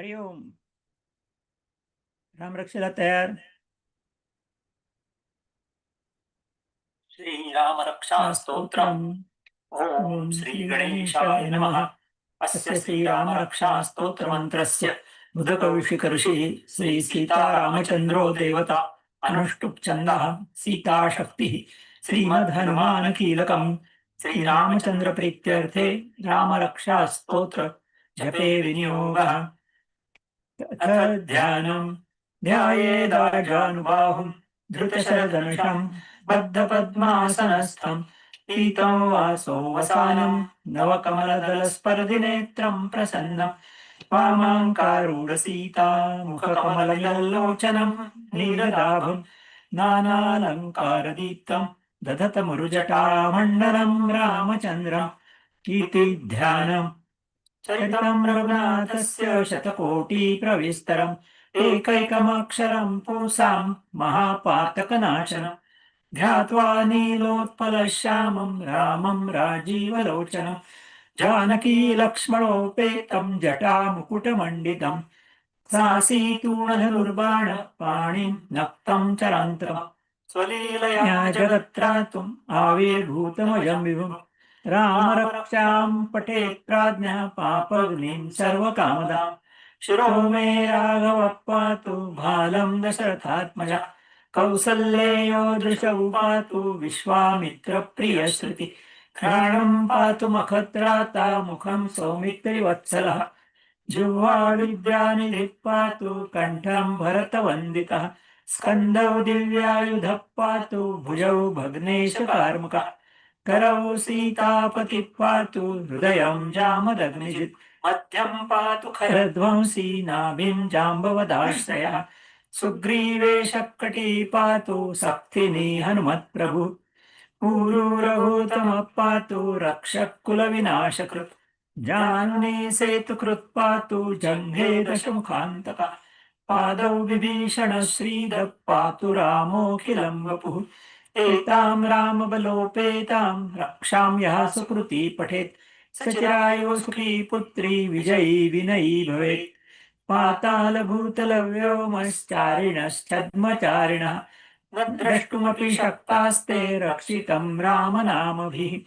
हरिओम। रामरक्षेला तयार। श्रीराम रक्षा स्तोत्रम् ॐ श्री गणेशाय नमः। अस्य श्रीराम रक्षा स्तोत्रमन्त्रस्य मुदकविषिकर्षिः श्री सीतारामचन्द्रो देवता अनुष्टुप् छन्दः सीताशक्तिः। श्रीमद्हनुमानकीलकम् श्रीरामचन्द्रप्रीत्यर्थे रामरक्षा स्तोत्र जपे विनियोगः। ध्यानम् ध्यायेदाजानुबाहुम् धृतशरधनुषम् बद्धपद्मासनस्थम् पीतं वासो वसानम् नवकमलदलस्पर्धिनेत्रम् प्रसन्नम् वामाङ्कारूढसीता मुखकमललोचनम् नीरदाभम् नानालङ्कारदीप्तम् दधतमुरुजटामण्डलम् रामचन्द्रम् इति चरितम् रघुनाथस्य शतकोटिप्रविस्तरम् एकैकमक्षरम् पुंसाम् महापातकनाशनम्। ध्यात्वा नीलोत्पलश्यामम् रामम् राजीवलोचनम्। जानकी लक्ष्मणोपेतम् जटामुकुटमण्डितम्। सासीतूणधनुर्बाण पाणिम् नक्तम् चरान्तरम् स्वलीलया जगत्रातुम् आविर्भूतमजम् विभुम् रामरक्षां पठे प्राज्ञः पापग्निं सर्वकामदां। शिरो मे राघवः पातु भालं दशरथात्मजा। कौसल्येयो दृशौ पातु विश्वामित्रप्रियश्रुति। घ्राणं पातु मखत्राता मुखं सौमित्रिवत्सलः। जिह्वाविद्यानिधिः पातु कण्ठं भरतवन्दितः। स्कन्दौ दिव्यायुधः पातु भुजौ भग्नेशकार्मुकः। करौ सीतापति पातु हृदयं जामदग्निजित्। मध्यं पातु खरध्वंसी नाभिं जाम्बवदाश्रयः। सुग्रीवे शक्कटी पातु सक्तिनी हनुमत्प्रभु। ऊरूरभूतमः पातु रक्षकुलविनाशकृत्। जानुनी सेतुकृत् पातु जङ्घे दशमुखान्तका। पादौ विभीषण श्रीदः पातु रामोऽखिलं वपुः। एताम् रामबलोपेताम् रक्षाम् यः सुकृती पठेत्। सचिरायो सुखी पुत्री विजयी विनयी भवेत्। पातालभूतलव्योमश्चारिणश्चद्मचारिणः न द्रष्टुमपि शक्तास्ते रक्षितम् रामनामभिः।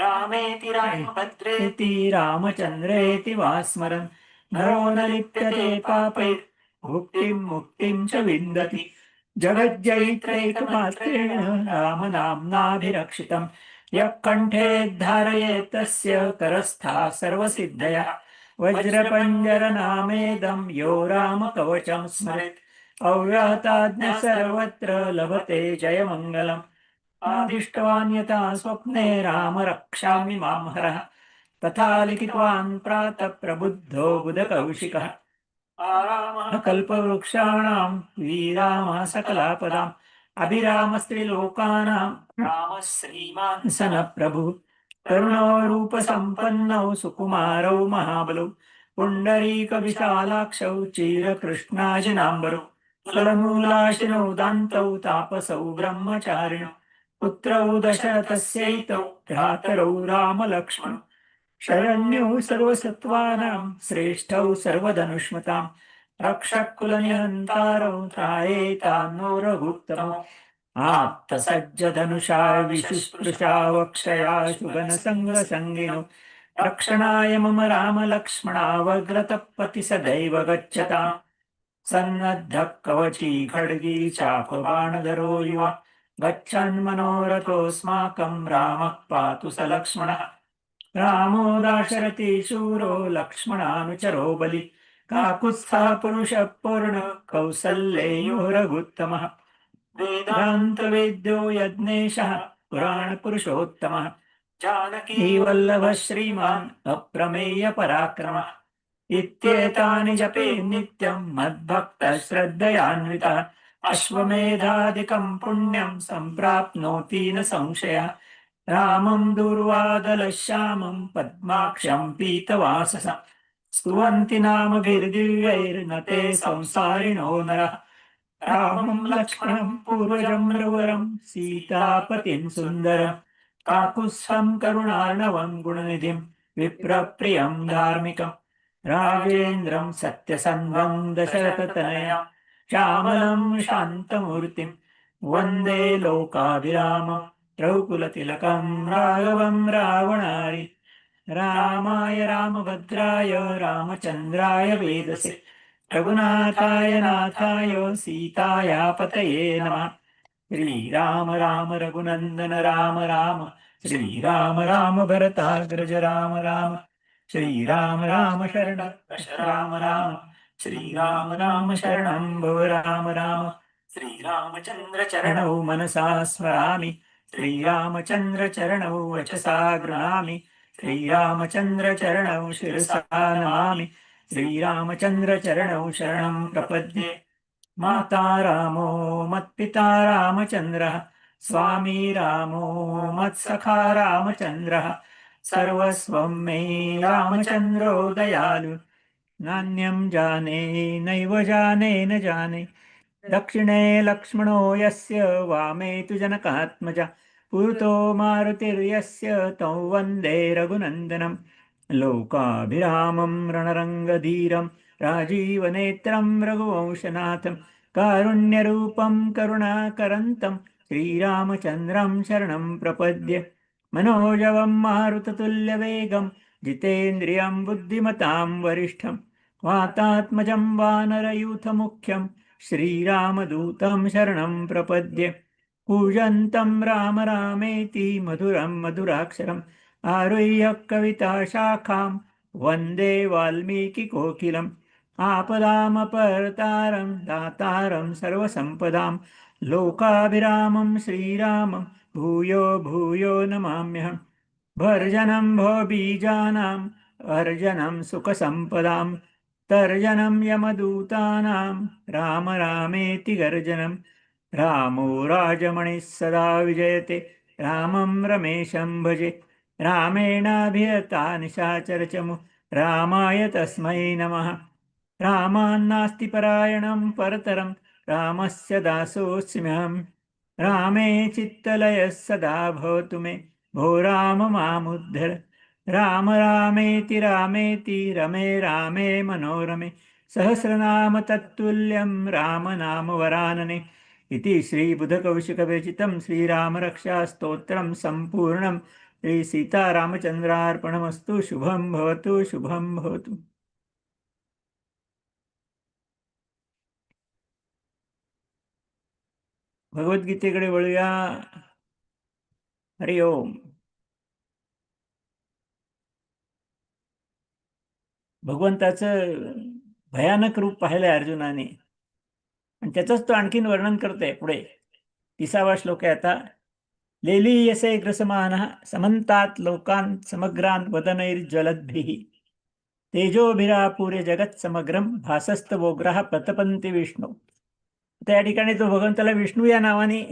रामेति रामभद्रेति रामचन्द्रेति वा स्मरन् नरो न लिप्यते पापैः मुक्तिम् मुक्तिम् च विन्दति। जगज्जैत्रैकमात्रेण रामनाम्नाभिरक्षितम्। यः कण्ठे धारये तस्य करस्था सर्वसिद्धया। वज्रपञ्जरनामेदं यो रामकवचं स्मरेत्। अव्याहताज्ञ सर्वत्र लभते जयमङ्गलम्। आदिष्टवान् यथा स्वप्ने राम रक्षामि मां हरः। तथा लिखितवान् प्रातः प्रबुद्धो बुधकौशिकः। आरामः कल्पवृक्षाणां वीरामः सकलापदाम् अभिरामस्त्रिलोकानां रामः श्रीमान् सन प्रभु प्रभुः रूपसम्पन्नौ सुकुमारौ महाबलौ पुण्डरीकविशालाक्षौ चीरकृष्णाजिनाम्बरौ कुलमूलाशिनौ दान्तौ तापसौ ब्रह्मचारिणौ पुत्रौ दशरथस्यैतौ भ्रातरौ रामलक्ष्मणौ। शरण्यौ सर्वसत्त्वानाम् श्रेष्ठौ सर्वधनुष्मताम् रक्षकुलनिहन्तारौ त्रायेतान्नोरगुप्तम् आप्तसज्जधनुषा विशुस्पृशा वक्षया सुगनसङ्गसङ्गिनौ। रक्षणाय मम रामलक्ष्मणावग्रतपति सदैव गच्छताम् सन्नद्धः कवची खड्गी चापबाणधरो युवा। गच्छन्मनोरथोऽस्माकम् रामः पातु स लक्ष्मणः। रामो दाशरथी शूरो लक्ष्मणानुचरो बलि। काकुत्स्थः पुरुषः पूर्ण कौसल्येयो रघुत्तमः वेदान्तवेद्यो यज्ञेशः पुराणपुरुषोत्तमः। जानकी वल्लभः श्रीमान् अप्रमेय पराक्रमः। इत्येतानि जपे नित्यम् मद्भक्तः श्रद्धयान्वितः। अश्वमेधादिकम् पुण्यम् सम्प्राप्नोति न संशयः। रामं दुर्वादलश्यामं पद्माक्षं पीतवाससा। स्तुवन्ति नामभिर्दिव्यैर्न ते संसारिणो नरः। रामं लक्ष्मणं पूर्वजं रुवरं सीतापतिं सुन्दरं। काकुत्स्थम् करुणार्णवं गुणनिधिं विप्रप्रियं धार्मिकम् राजेन्द्रं सत्यसन्वं दशरथतनया। श्यामलं शान्तमूर्तिं वन्दे लोकाभिरामम्। रघुकुलतिलकं राघवं रावणारि रामाय रामभद्राय रामचन्द्राय वेदसे रघुनाथाय नाथाय सीताया पतये नमः। श्रीराम राम रघुनन्दन राम राम श्रीराम राम भरताग्रज राम राम श्रीराम राम शरण राम राम श्रीराम राम शरणं भव राम राम श्रीरामचन्द्र चरणौ मनसा स्मरामि श्रीरामचन्द्र चरणौ वचसा गृहामि। श्रीरामचन्द्र चरणौ शिरसा नमामि। श्रीरामचन्द्र चरणौ शरणं प्रपद्ये। माता रामो मत्पिता रामचन्द्रः। स्वामी रामो मत्सखा रामचन्द्रः। सर्वस्वं मे रामचन्द्रो दयालु। नान्यं जाने नैव जाने न जाने। दक्षिणे लक्ष्मणो यस्य वामे तु जनकात्मजा पुरतो मारुतिर्यस्य तौ वन्दे रघुनन्दनं लोकाभिरामं रणरङ्गधीरं राजीवनेत्रं रघुवंशनाथं कारुण्यरूपं करुणाकरन्तं श्रीरामचन्द्रं शरणं प्रपद्य। मनोजवं मारुततुल्यवेगं जितेन्द्रियं बुद्धिमतां वरिष्ठं वातात्मजं वानरयूथमुख्यं श्रीरामदूतं शरणं प्रपद्ये। कूजन्तं राम रामेति मधुरं मधुराक्षरम्। आरुह्य कविताशाखां वन्दे वाल्मीकिकोकिलम् आपदामपर्तारं दातारं सर्वसम्पदां। लोकाभिरामं श्रीरामं भूयो भूयो नमाम्यहम्। भर्जनं भो भवबीजानाम् अर्जनं सुखसम्पदां तर्जनं यमदूतानां राम रामेति गर्जनं रामो राजमणिः सदा विजयते रामं रमेशं भजे। रामेणाभिहता निशाचरचमु रामाय तस्मै नमः। रामान्नास्ति परायणं परतरं रामस्य दासोऽस्म्यहम् रामे चित्तलयः सदा भवतु मे भो राम मामुद्धर राम रामेति रामेति रमे रामे मनोरमे सहस्रनाम तत्तुल्यं रामनाम वरानने इति श्रीबुधकौशिकविरचितं श्रीरामरक्षास्तोत्रं सम्पूर्णं श्रीसीतारामचन्द्रार्पणमस्तु शुभं भवतु शुभं भवतु भगवद्गीतेकडे वळूया हरि ओम भगवंताचं भयानक रूप पाहिलंय अर्जुनाने. आणि त्याचंच तो आणखीन वर्णन करतोय पुढे. तिसावा श्लोक आहे आता. लेलीयसे ग्रसमान समंतात लोकान समग्रान वदनैर्ज्वलद्भिः। तेजोभिरापूर्य जगत समग्रम भासस्त वोग्रह प्रतपंती विष्णू। आता या ठिकाणी तो भगवंताला विष्णू या नावाने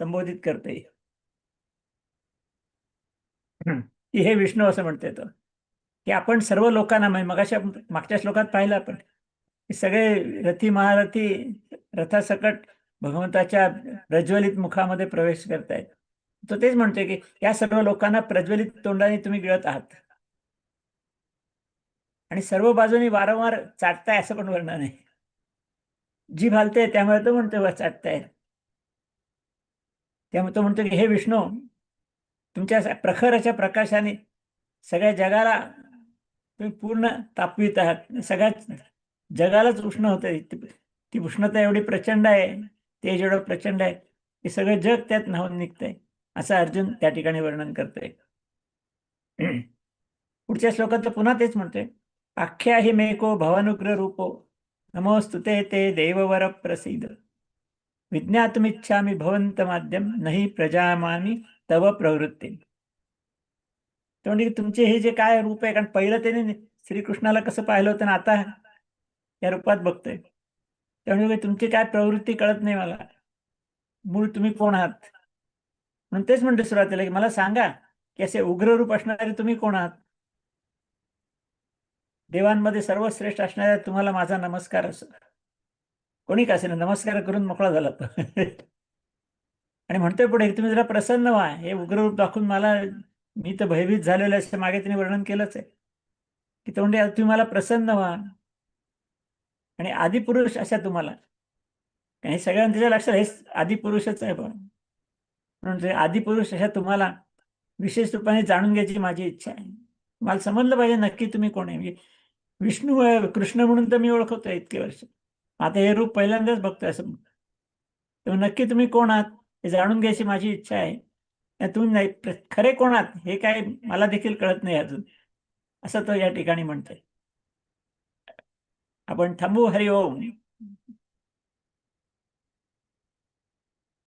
संबोधित करते हे विष्णू असं म्हणते तो. की आपण सर्व लोकांना म्हणजे मगाशा मागच्या श्लोकात पाहिलं आपण सगळे रथी महारथी रथासकट भगवंताच्या प्रज्वलित मुखामध्ये प्रवेश करतायत. तो तेच म्हणतोय की या सर्व लोकांना प्रज्वलित तोंडाने तुम्ही गिळत आहात. आणि सर्व बाजूनी वारंवार चाटताय असं पण वर्णन आहे. जी भालते त्यामुळे तो म्हणतो चाटताय. त्यामुळे तो म्हणतो की हे विष्णू तुमच्या प्रखराच्या प्रकाशाने सगळ्या जगाला तुम्ही पूर्ण तापवीत आहात. सगळ्याच जगालाच उष्ण होतं ती उष्णता एवढी प्रचंड आहे तेज एवढं प्रचंड आहे हे सगळं जग त्यात न्हावून निघतंय असं अर्जुन त्या ठिकाणी वर्णन करतोय. पुढच्या श्लोकात पुन्हा तेच म्हणतोय. आख्या हि मेको भवानुग्र रूपो नमोस्तुते ते देववर प्रसिद्ध विज्ञातुमिच्छामी भवंत माध्यम नाही प्रजामानी तव प्रवृत्ती म्हणजे तुमचे हे जे काय रूप आहे कारण पहिलं त्याने श्रीकृष्णाला कसं पाहिलं होतं ना आता या रूपात बघतोय. त्यामुळे तुमची काय प्रवृत्ती कळत नाही मला. मूळ तुम्ही कोण आहात? म्हणून तेच म्हणते सुरुवातीला की मला सांगा की असे उग्र रूप असणारे तुम्ही कोण आहात? देवांमध्ये सर्वश्रेष्ठ असणाऱ्या तुम्हाला माझा नमस्कार असो. कोणी का ना नमस्कार करून मोकळा झाला तो. आणि म्हणतोय पुढे तुम्ही जरा प्रसन्न व्हा. हे उग्र रूप दाखवून मला मी तर भयभीत झालेलं असं मागे तिने वर्णन केलंच आहे. की तोंडे म्हणजे तुम्ही मला प्रसन्न व्हा. आणि आदिपुरुष अशा तुम्हाला. काही सगळ्यांच्या लक्षात हे आदिपुरुषच आहे बा म्हणून ते आदिपुरुष अशा तुम्हाला विशेष रूपाने जाणून घ्यायची माझी इच्छा आहे. मला समजलं पाहिजे नक्की तुम्ही कोण आहे. म्हणजे विष्णू कृष्ण म्हणून तर मी ओळखतोय इतके वर्ष. आता हे रूप पहिल्यांदाच बघतोय असं. तेव्हा नक्की तुम्ही कोण आहात हे जाणून घ्यायची माझी इच्छा आहे. तुम्ही नाही खरे कोणात? हे काय मला देखील कळत नाही अजून. असं तो या ठिकाणी म्हणतोय. आपण थांबू हरिओम.